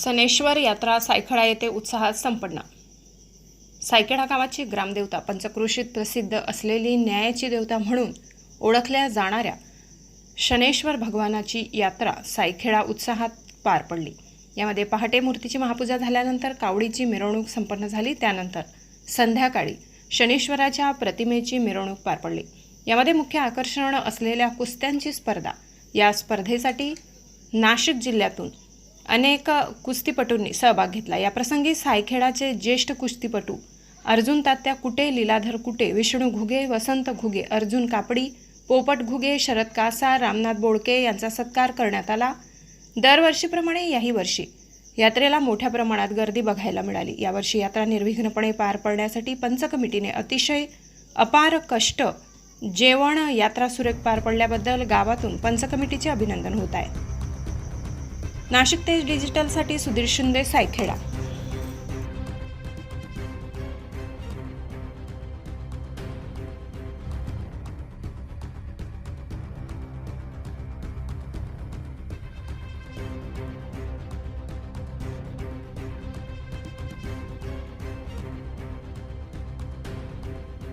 सनेश्वर यात्रा सायखळा येथे उत्साहात संपन्न. सायखेडा गावाची ग्रामदेवता पंचक्रोशीत प्रसिद्ध असलेली न्यायाची देवता म्हणून ओळखल्या जाणाऱ्या शनेश्वर भगवानाची यात्रा सायखेडा उत्साहात पार पडली. यामध्ये पहाटे मूर्तीची महापूजा झाल्यानंतर कावडीची मिरवणूक संपन्न झाली. त्यानंतर संध्याकाळी शनेश्वराच्या प्रतिमेची मिरवणूक पार पडली. यामध्ये मुख्य आकर्षण असलेल्या कुस्त्यांची स्पर्धा. या स्पर्धेसाठी नाशिक जिल्ह्यातून अनेक कुस्तीपटूंनी सहभाग घेतला. याप्रसंगी सायखेडाचे ज्येष्ठ कुस्तीपटू अर्जुन तात्या कुटे लीलाधर कुटे विष्णू घुगे वसंत घुगे अर्जुन कापडी पोपट घुगे शरद कासा रामनाथ बोडके यांचा सत्कार करण्यात आला. दरवर्षीप्रमाणे याही वर्षी यात्रेला मोठ्या प्रमाणात गर्दी बघायला मिळाली. यावर्षी यात्रा निर्विघ्नपणे पार पडण्यासाठी पंच कमिटीने अतिशय अपार कष्ट जेवण यात्रा सुरेख पार पडल्याबद्दल गावातून पंच कमिटीचे अभिनंदन होत आहे. नाशिक तेज डिजिटलसाठी सुधीर शिंदे सायखेडा.